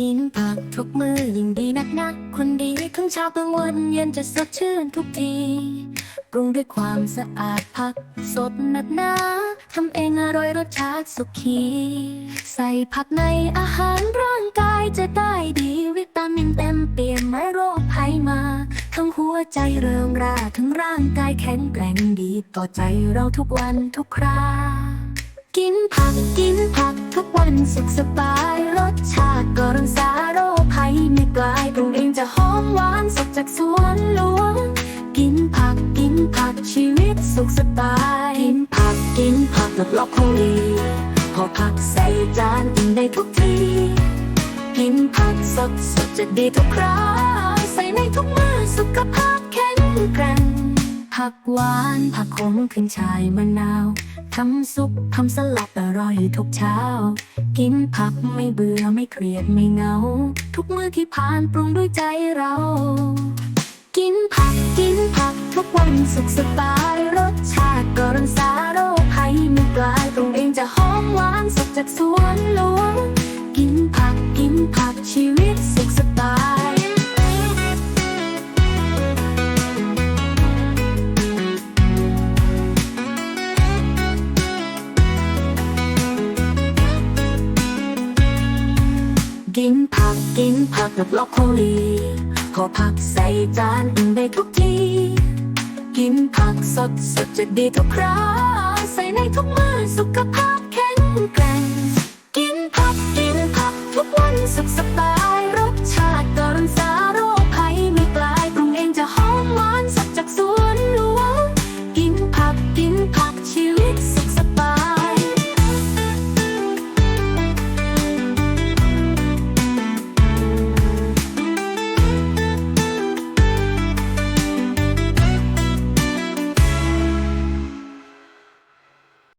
กินผักทุกมือยิ่งดีนักนักคนดีทั้งเช้ากลางวันเย็นจะสดชื่นทุกทีปรุงด้วยความสะอาดผักสดนักนาทำเองอร่อยรสชาติสุขี ใส่ผักในอาหารร่างกายจะได้ดีวิตามินเต็มเปี่ยมไม่โรคภัยมาทั้งหัวใจเริงราทั้งร่างกายแข็งแกร่งดีต่อใจเราทุกวันทุกครา กินผักกินผักทุกวันสุขสบาย จะหอมหวานสดจากสวนหลวง กินผักกินผักชีวิตสุขสบาย กินผักกินผักลดล็อกโคลีพอผักใส่จานกินได้ทุกที กินผักสดสดจะดีทุกคราใส่ในทุกมื้อสุขภาพแข็งแกร่งผักหวานผักขมขึ้นชายมะนาวทำซุปทำสลัดอร่อยทุกเช้า กินผักไม่เบื่อไม่เครียดไม่เหงา ทุกมื้อที่ผ่านปรุงด้วยใจเรา กินผักกินผักทุกวันสุขสบายรสชาติก็รักษาโรคภัยไม่กลายตรงเองจะหอมหวานสดจากสวนลู ผักกับบล็อกโคลีขอผักใส่จานอิ่มได้ทุกทีกินผักสดสดจะดีทุกคราใส่ในทุกมื้อสุขภาพ